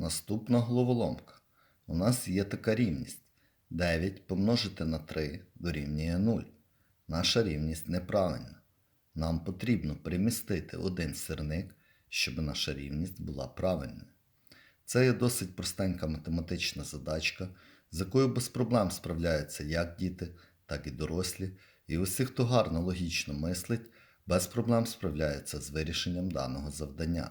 Наступна головоломка. У нас є така рівність. 9 помножити на 3 дорівнює 0. Наша рівність неправильна. Нам потрібно перемістити один сирник, щоб наша рівність була правильною. Це є досить простенька математична задачка, з якою без проблем справляються як діти, так і дорослі, і усі, хто гарно логічно мислить, без проблем справляються з вирішенням даного завдання.